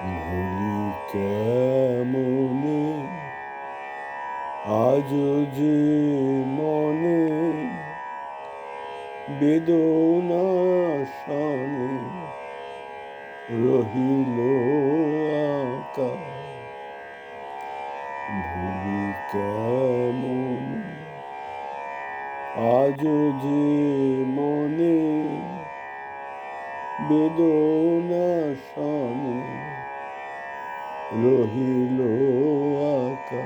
ভুলি কেমনে আজ যে মনে বেদনা রহিল আকা। কেমনে আজ যে মনে বেদনা শানে রহিল আকা।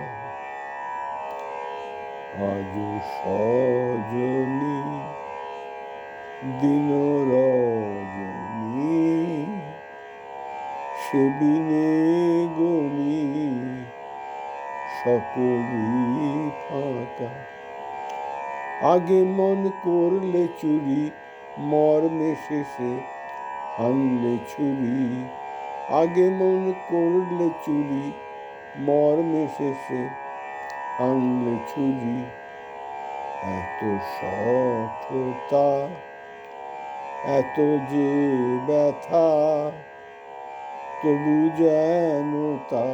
আজ সজনী, দিন রজনী সেবিনে গনি সকলই ফাঁকা। আগে মন করলে চুরি, মর্মে শেষে হানলে ছুরি। আগে মন করলে চুরি, মর্মে শেষে হানলে ছুরি। এত সঠতা এত যে ব্যথা, তবু যেন তা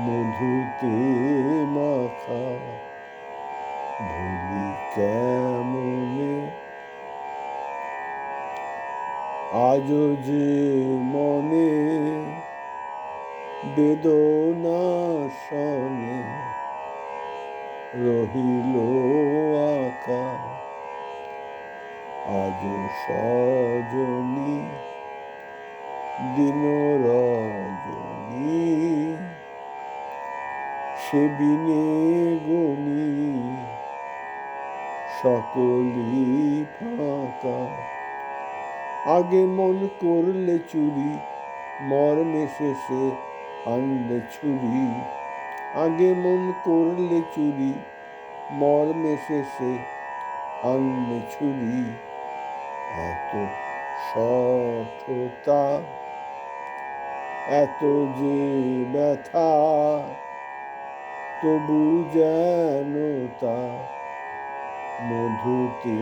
মধুতে মাখা। ভুলি কেমনে আজও যে মনে বেদনা শনে রহিল আকা আজ সজনী দিন রজনী। সে বিনে গনি সকলি ফাঁকা। আগে মন করলে চুরি, মর্মে শেষে আনলে ছুরি। আগে মন করলে চুরি, মর্মে শেষে আনলে ছুরি। এত সঠতা, এত যে ব্যথা, তবু যেন তা মধুতে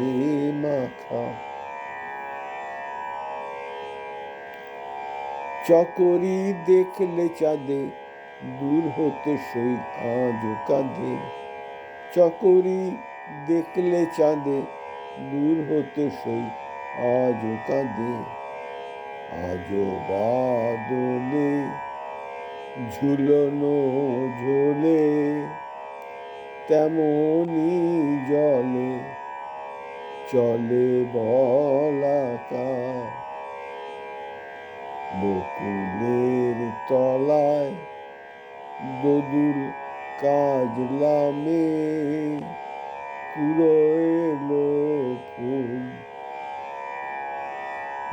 মাখা। চকরি দেখলে চাঁদে, দূর হতে সই আজ কাঁদে। চকরি দেখলে চাঁদে, দূর হতে সই আজ কাঁদে। আজ বাদলে, ঝুলনো ঝোলে তেমনি জলে, চলে বলাকা দদুল কাজলামে কুড়ো এলো ফুল।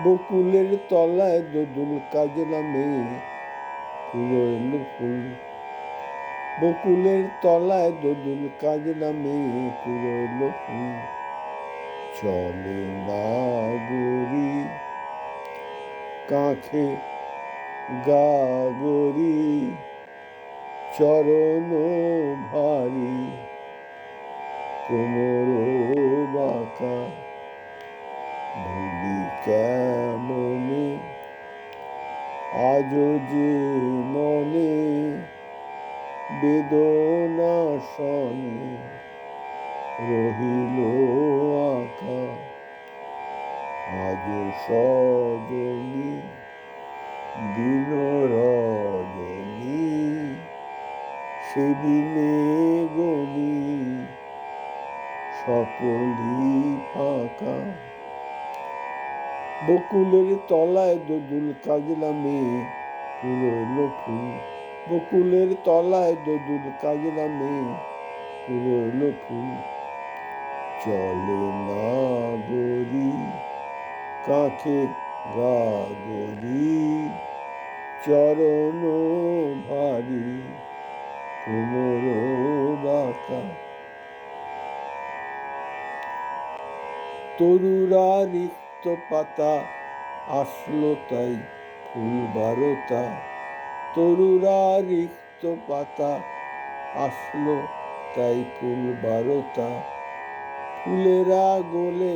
বকুলের তলায় দদুল কাজলামে কুড়ো এলো ফুল। বকুলের তলায় দদুল কাজলামে কুড়ো এলো ফুল। চলে না গরি, কাঁখে গাগরি চরণ ভারী, কোমর বাঁকা ভুলি কেমনে? আজ যে মনে বেদনা শনে রহিল আকা আজ সজনী দিন রজনী। সেদিনে গনি সকলি ফাঁকা। বকুলের তলায় দোদুল কাজলা মেয়ে পুরো এলো ফুল। বকুলের তলায় দোদুল কাজলা মেয়ে পুরো এলো ফুল। চলে না গরি কাঁখে গাগরি চরণ ভারী। কোমর বাঁকা তরুরা রিক্ত পাতা আসলো তাই ফুল বারোটা তরুরা রিক্ত পাতা আসলো তাই ফুল বারোটা ফুলেরা গোলে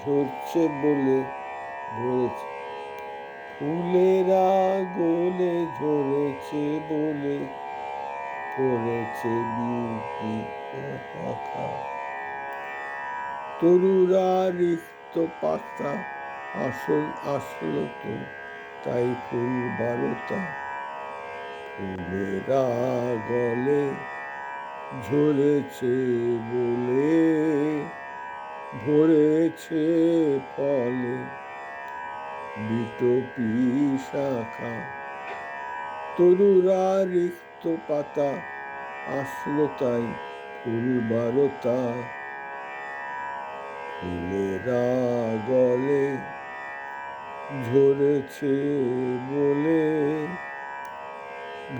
ঝরছে বলে ধরেছে ফুলেরা গোলে ঝরেছে বলে পড়েছে বিউটি পাখা তরুরা রিক্ত পাতা আসল আসল তো তাই ফুল বারোটা। ফুলেরা গলে, ঝরেছে বলে, ভরেছে ফলে। বিটপি শাখা তরুরা রিক্ত পাতা আসলো তাই ফুল বারোটা ফুলেরা গলে, ঝরেছে বলে,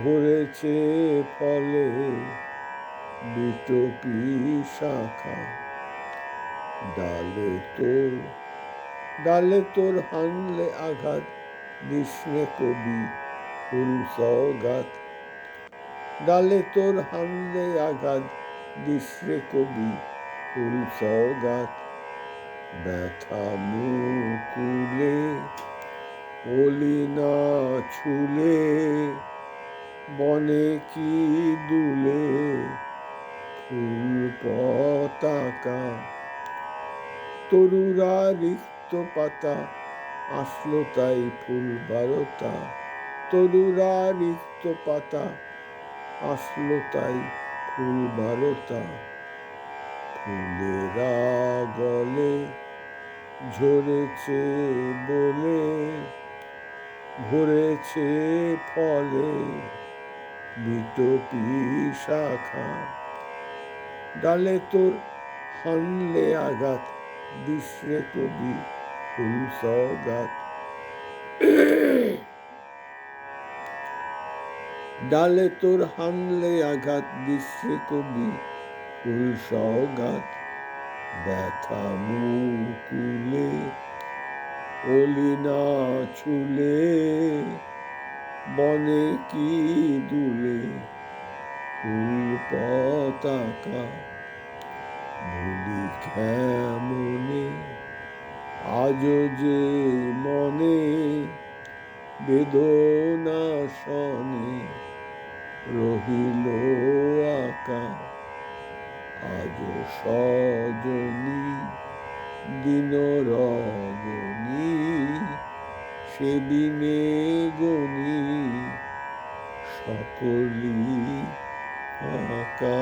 ভরেছে ফলে বিটপি শাখা। ডালে তোর ডালে তোর হানলে আঘাত কৃষ্ণে কবি ফুল সৌগাত ডালে তোর হামলে আঘাত গ্রীষ্মে কবি ফুল সৌগাত ব্যথা মুকুলে ওলি না ছুলে, বনে কি দুলে ফুল পতাকা। তরুরা রিক্ত পাতা, আসলো তাই ফুল বারোটা তরুরা রিক্ত পাতা আসলো তাই ফুল বারোটা, ফুলেরা গলে ঝরেছে বলে ভরেছে ফলে বিটপি শাখা ডালে তোর হানলে আঘাত, বিশ্বে কবি ফুল সৌগাত ডালে তোর হানলে আঘাত, বিশ্বে কবি ফুল সৌগাত ব্যথা মুকুলে ওলি না ছুলে, বনে কি দুলে, ফুল পতাকা ভুলি কেমনে আজ যে মনে বেদনা শনে রহিল আকা আজ সজনী দিন রজনী সেদিনে গণি সকলি আকা